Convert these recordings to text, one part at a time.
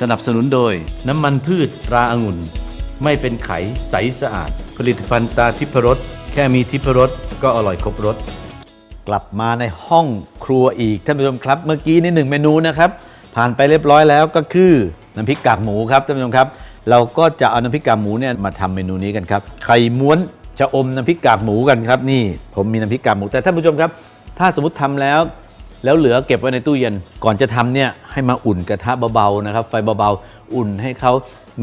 สนับสนุนโดย น้ำมันพืชตราอางุ่น ไม่เป็นไขใสสะอาด ผลิตภัณฑ์ตาทิพรสแค่มีทิพรสก็อร่อยครบรสกลับมาในห้องครัวอีกท่านผู้ชมครับ เมื่อกี้ในหนึ่งเมนูนะครับ ผ่านไปเรียบร้อยแล้วก็คือน้ำพริกกากหมูครับท่านผู้ชมครับ เราก็จะเอาน้ำพริกกากหมูเนี่ยมาทำเมนูนี้กันครับไข่ม้วนจะอมน้ำพริกกากหมูกันครับนี่ ผมมีน้ำพริกกากหมูแต่ท่านผู้ชมครับ ถ้าสมมติทำแล้ว แล้วเหลือเก็บไว้ในตู้เย็น ก่อนจะทำเนี่ยให้มาอุ่นกระทะเบาๆนะครับ ไฟเบาๆ อุ่นให้เขา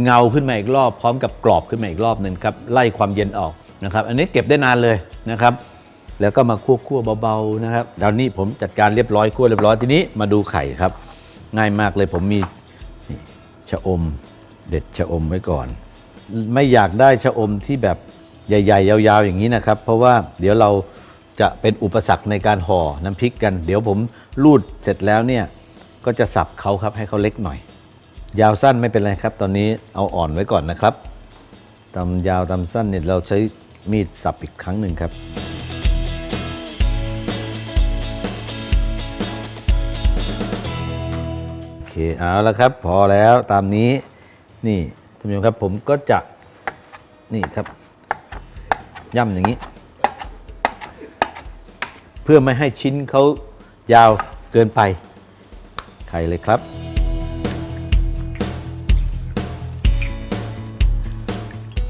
เงาขึ้นมาอีกรอบ พร้อมกับกรอบขึ้นมาอีกรอบหนึ่งครับไล่ความเย็นออกนะครับ อันนี้เก็บได้นานเลยนะครับ แล้วก็มาคั่วๆเบาๆนะครับตอนนี้ผมจัดการเรียบร้อยคั่วเรียบร้อยทีนี้มาดูไข่ครับ ง่ายมากเลยผมมีนี่ชะอมเด็ดชะอมไว้ก่อน ไม่อยากได้ชะอมที่แบบใหญ่ ๆ ยาวๆอย่างนี้นะครับ เพราะว่าเดี๋ยวเรา จะเป็นอุปสรรคในการห่อน้ำพริกกัน เดี๋ยวผมรูดเสร็จแล้วเนี่ยก็จะสับเขาครับให้เขาเล็กหน่อย ยาวสั้นไม่เป็นไรครับ ตอนนี้เอาอ่อนไว้ก่อนนะครับตำยาวตำสั้นเนี่ยเราใช้มีดสับอีกครั้งหนึ่งครับ โอเคเอาแล้วครับ พอแล้วตามนี้นี่ท่านผู้ชมครับผมก็จะนี่ครับย่ำอย่างนี้ เพื่อไม่ให้ชิ้นเขายาวเกินไป ไข่เลยครับ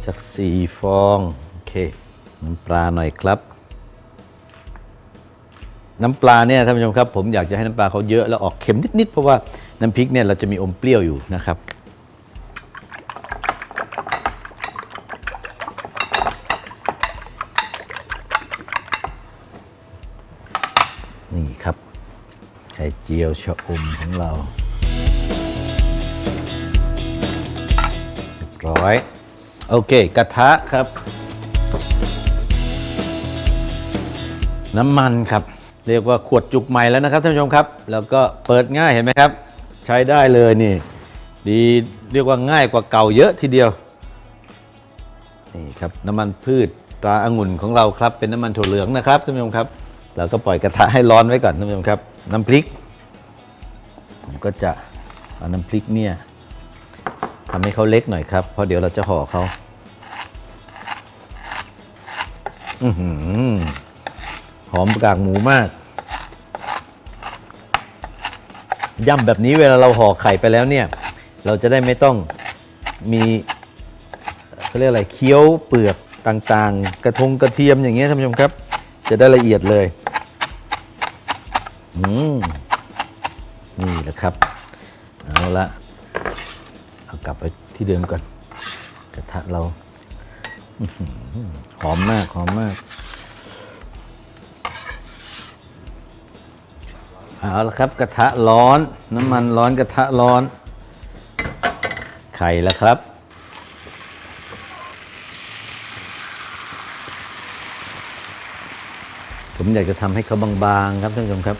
จากสี่ฟองโอเคน้ำปลาหน่อยครับ น้ำปลาเนี่ยท่านผู้ชมครับ ผมอยากจะให้น้ำปลาเขาเยอะแล้วออกเค็มนิดๆเพราะว่าน้ำพริกเนี่ยเราจะมีอมเปรี้ยวอยู่นะครับ นี่ครับ ไข่เจียวชะอมของเราเรียบร้อย โอเค กระทะครับ น้ำมันครับ เรียกว่าขวดจุกใหม่แล้วนะครับท่านผู้ชมครับ แล้วก็เปิดง่ายเห็นไหมครับ ใช้ได้เลยนี่ ดีเรียกว่าง่ายกว่าเก่าเยอะทีเดียว นี่ครับน้ำมันพืชตราอางุ่นของเราครับ เป็นน้ำมันถั่วเหลืองนะครับท่านผู้ชมครับเราก็ปล่อยกระทะให้ร้อนไว้ก่อนท่านผู้ชมครับ น้ำพริก ผมก็จะเอาน้ำพริกเนี่ยทำให้เขาเล็กหน่อยครับเพราะเดี๋ยวเราจะห่อเขาอือหือหอมกากหมูมากย่ำแบบนี้เวลาเราห่อไข่ไปแล้วเนี่ย เราจะได้ไม่ต้องมีเขาเรียกอะไรเคี้ยวเปลือกต่างๆ กระทงกระเทียมอย่างเงี้ยท่านผู้ชมครับ จะได้ละเอียดเลย อืมนี่แหละครับ เอาละเอากลับไปที่เดิมก่อน กระทะเรา หอมมาก หอมมากเอาละครับ กระทะร้อน น้ำมันร้อนกระทะร้อน ไข่แล้วครับ ผมอยากจะทำให้เขาบางๆครับท่านผู้ชมครับ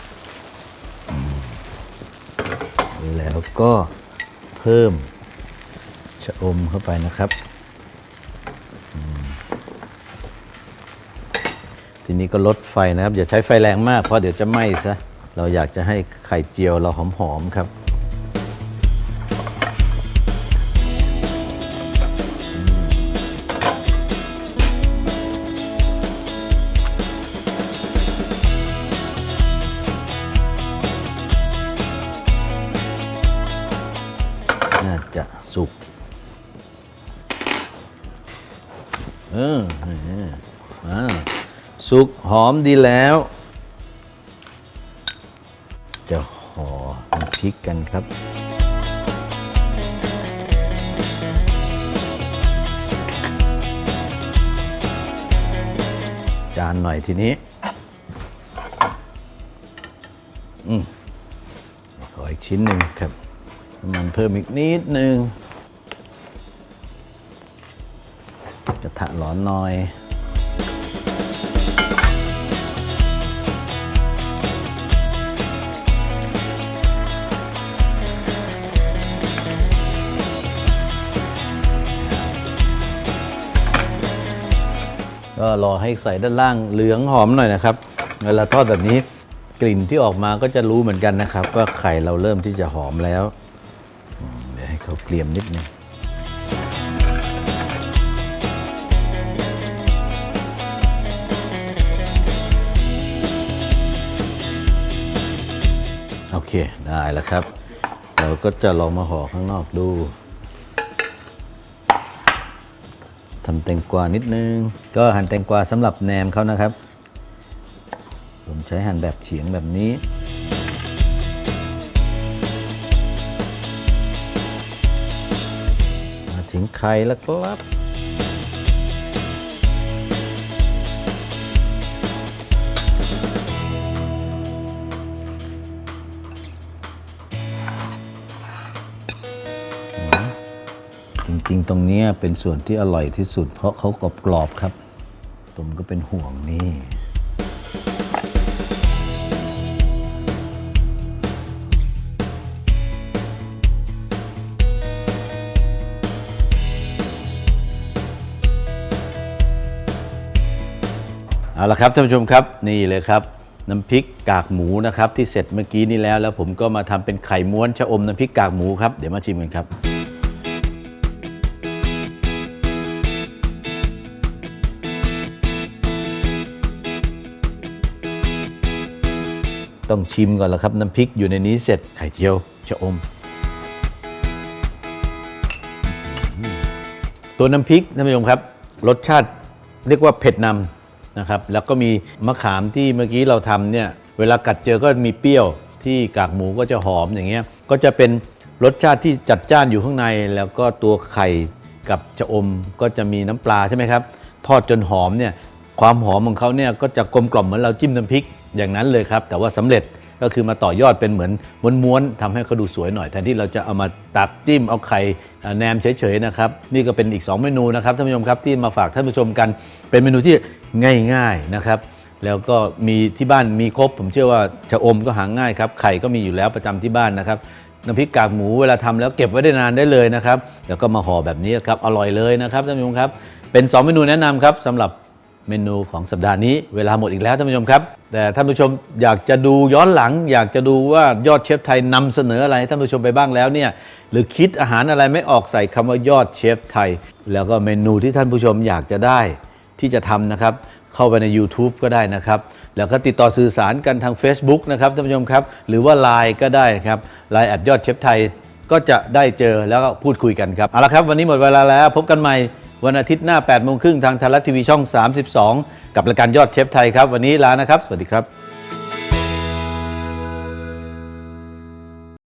แล้วก็เพิ่มชะอมเข้าไปนะครับ ทีนี้ก็ลดไฟนะครับ อย่าใช้ไฟแรงมากเพราะเดี๋ยวจะไหม้ซะ เราอยากจะให้ไข่เจียวเราหอมๆครับ น่าจะสุกเอออ่าสุกหอมดีแล้ว จะห่อน้ำพริกกันครับจานหน่อยทีนี้ อืมขออีกชิ้นหนึ่งครับ น้ำมันเพิ่มอีกนิดหนึ่งกระทะร้อนหน่อยก็รอให้ใส่ด้านล่างเหลืองหอมหน่อยนะครับ เวลาทอดแบบนี้กลิ่นที่ออกมาก็จะรู้เหมือนกันนะครับว่าไข่เราเริ่มที่จะหอมแล้ว เดี๋ยวให้เขาเกลียมนิดนึงโอเค ได้แล้วครับ เราก็จะลองมาห่อข้างนอกดูทำแตงกวานิดนึง ก็หั่นแตงกวาสำหรับแหนมเขานะครับ ผมใช้หั่นแบบเฉียงแบบนี้ ไข่แล้วครับจริงๆ ตรงนี้เป็นส่วนที่อร่อยที่สุด เพราะเขากรอบๆครับ ผมก็เป็นห่วงนี่ เอาละครับท่านผู้ชมครับนี่เลยครับน้ำพริกกากหมูนะครับที่เสร็จเมื่อกี้นี้แล้วแล้วผมก็มาทำเป็นไข่ม้วนชะอมน้ำพริกกากหมูครับเดี๋ยวมาชิมกันครับ ต้องชิมก่อนล้วครับน้ำพริกอยู่ในนี้เสร็จไข่เจียวชะอม ตัวน้ำพริกท่านผู้ชมครับ รสชาติเรียกว่าเผ็ดนำ นะครับแล้วก็มีมะขามที่เมื่อกี้เราทำเนี่ยเวลากัดเจอก็มีเปรี้ยวที่กากหมูก็จะหอมอย่างเงี้ยก็จะเป็นรสชาติที่จัดจ้านอยู่ข้างในแล้วก็ตัวไข่กับชะอมก็จะมีน้ำปลาใช่ไหมครับ ทอดจนหอมเนี่ยความหอมของเขาเนี่ยก็จะกลมกล่อมเหมือนเราจิ้มน้ำพริกอย่างนั้นเลยครับ แต่ว่าสำเร็จก็คือมาต่อยอดเป็นเหมือนม้วนๆทำให้เขาดูสวยหน่อยแทนที่เราจะเอามาตักจิ้มเอาไข่แหนมเฉยๆนะครับ นี่ก็เป็นอีก 2 เมนูนะครับท่านผู้ชมครับที่มาฝากท่านผู้ชมกัน เป็นเมนูที่ ง่ายๆนะครับ แล้วก็มีที่บ้านมีครบ ผมเชื่อว่าชะอมก็หาง่ายครับไข่ก็มีอยู่แล้วประจำที่บ้านนะครับน้ำพริกกากหมูเวลาทำแล้วเก็บไว้ได้นานได้เลยนะครับแล้วก็มาห่อแบบนี้ครับอร่อยเลยนะครับท่านผู้ชมครับ เป็น 2 เมนูแนะนำครับสำหรับเมนูของสัปดาห์นี้เวลาหมดอีกแล้วท่านผู้ชมครับ แต่ท่านผู้ชมอยากจะดูย้อนหลัง อยากจะดูว่ายอดเชฟไทยนำเสนออะไรให้ท่านผู้ชมไปบ้างแล้วเนี่ยหรือคิดอาหารอะไรไม่ออกใส่คำว่ายอดเชฟไทย แล้วก็เมนูที่ท่านผู้ชมอยากจะได้ ที่จะทำนะครับ เข้าไปใน YouTube ก็ได้นะครับ แล้วก็ติดต่อสื่อสารกันทาง Facebook นะครับท่านผู้ชมครับ หรือว่า Line ก็ได้ครับ Line แอดยอดเชฟไทยก็จะได้เจอแล้วก็พูดคุยกันครับ เอาละครับ วันนี้หมดเวลาแล้ว พบกันใหม่วันอาทิตย์หน้า8โมงครึ่งทางไทยรัฐทีวีช่อง 32 กับรายการยอดเชฟไทยครับ วันนี้ลานะครับ สวัสดีครับ